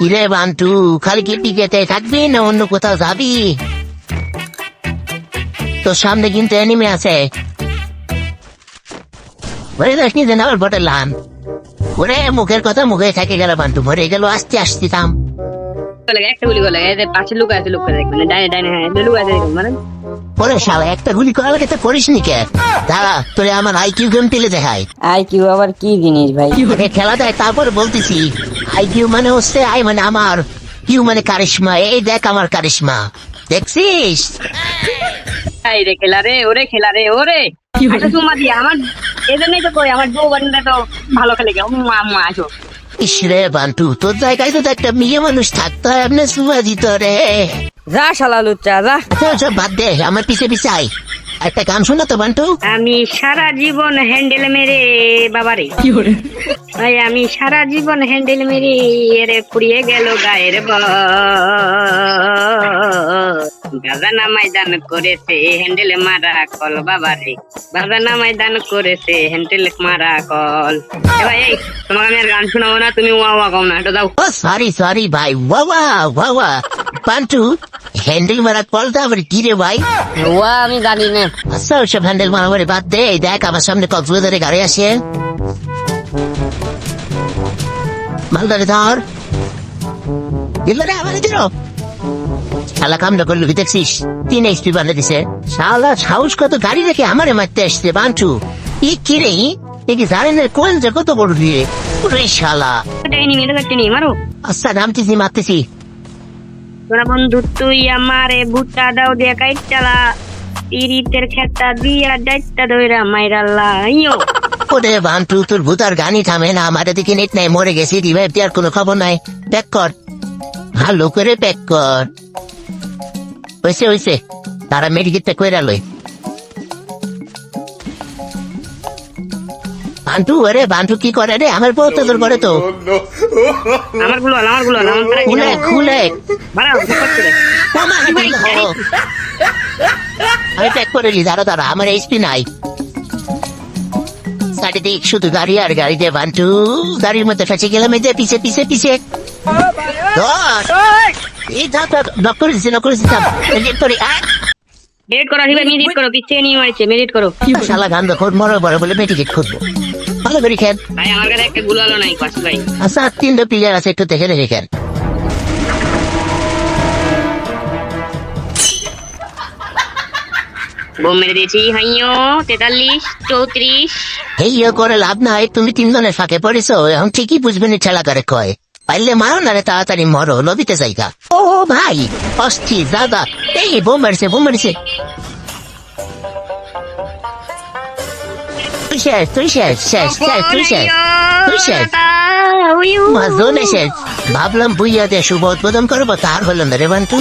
কিরে বান্টু খালি কি টিকেতে থাকবি না অন্য কোথাও যাবি? তোর সামনে কিন্তু এনিমে আছে। ভরে দাস নিজে না লান ওরে, মুখের কথা মুখে থাকে গেল বান্টু মরে গেল, আসতে আসতে থাম লাগে একটা গুলি করে লাগে এই পাশে লুকা আছে লুকা দেখবেন ডাইনে ডাইনে হ্যাঁ লুকা আছে দেখবেন মানে। ওরে শালা একটা গুলি করার লাগে তো করিস নি কে? দাঁড়া তোরে আমার আইকিউ গেম টেলে দেখায় আই কিউ আবার কি জিনিস ভাই? খেলা দেয়? তারপর বলতেছি আইকিউ মানে হচ্ছে আই মানে আমার কিউ মানে কারিশমা এই দেখ আমার কারিশমা। দেখছিস? এই রে খেলা রে ওরে খেলা রে ওরে। আচ্ছা আমার এই জন্যই তো কই আমার বউ তো ভালো খেলে মা আসো। ইস রে বান্টু তোর জায়গায় তো একটা মেয়ে মানুষ থাকতো এমনি সুবা দিত রে। যা শালা লুচ্চা যা। আচ্ছা, বাদ দে আমার পিছে পিছে আয়। একটা গান শোনা তো বান্টু। আমি সারা জীবন হ্যান্ডেল মেরে বাবারে। ভাই আমি সারা জীবন হ্যান্ডেল মেরে এরে ফুরিয়ে গেল গায়ের গাজা নামাই দান করেছে হ্যান্ডেল মারা কল বাবারে গাজা নামাই দান করেছে হ্যান্ডেল মারা কল। ভাই এই তোমাকে আমি আর গান শোনাবো না তুমি ওয়া ওয়া কম না এটা দাও। ও সরি সরি ভাই। বাবা বাবা বান্টু হ্যান্ডেল মারা কলটা আবার কি রে ভাই? ও আমি জানি না। আচ্ছা ওসব হ্যান্ডেল মারামারি বাদ দে দেখ আমার সামনে কক্সবাজারে গাড়ি আসে। মালদারে ধর। দিল রে আমার দিল শালা কামটা করল কি দেখছিস? তিন এইচপি বান্ধে দিছে। শালা সাহস কত গাড়ি রেখে আমারে মারতে আসছে বান্টু ই কি রে কি জানেন না কোন যে কত বড় দিয়ে? ওরে শালা। এনিমি এটা কাটতে মারো। আচ্ছা নামতেছি মারতেছি। তোরা বন্ধু তুই আমারে ভুট্টা দাও দিয়ে কাইট চালা তিরিতের খেতা দিয়া ডাইটটা ধইরা মাইরাল্লা ইয়ো ওরে বান্টু তোর ভূতার গানই থামে না আমার দিকে নেট নাই মরে গেছি রিভাইভ দেওয়ার কোনো খবর নাই। প্যাক কর। ভালো করে প্যাক কর। হয়েছে হয়েছে তারা মেডিকেটটা কইরা লই বান্টু আরে বান্টু কি করে রে? আমার বউ তো তোর করে তো। আমারগুলো আমারগুলো খুলে খুলে। আমি প্যাক করে নি দাঁড়া দাঁড়া আমার এইচপি নাই। চারিদিক শুধু গাড়ি আর গাড়ি দিয়ে বান্টু। গাড়ির মধ্যে ফেসে গেলাম এই যে পিছে পিছে পিছে। ধর। এই ধর, ধর, নক করে দিছি, নক করে দিছি, থাম। এই যে তোরে, আয়। মেরিট করো হিবা মেরিট করো পিছে নিয়ে মারছে মেরিট করো। শালা গান দেখো মরে বড় বলে মেডিকেট খুঁজবো। ভালো করে খেন ভাই আমার কাছে একটা গুলো নাই পাশ ভাই। আচ্ছা আর প্লেয়ার আছে একটু দেখে দেখে খেন বোম মেরে দিয়েছি হাইয়ো তেতাল্লিশ চৌত্রিশ। এই করে লাভ নাই তুমি তিনজনের ফাঁকে পড়েছো এখন ঠিকই বুঝবে না ঠেলা করে কয়। পাইলে মারো না রে তাড়াতাড়ি মরো লবিতে জায়গা ও ভাই অস্থির দাদা এই বোম মারছে বোম মারছে তুই শেষ তুই শেষ শেষ শেষ তুই শেষ তুই শেষ ভাবলাম বুইয়া দিয়ে শুভ উদ্বোধন করব তার হলো না রে বান্টু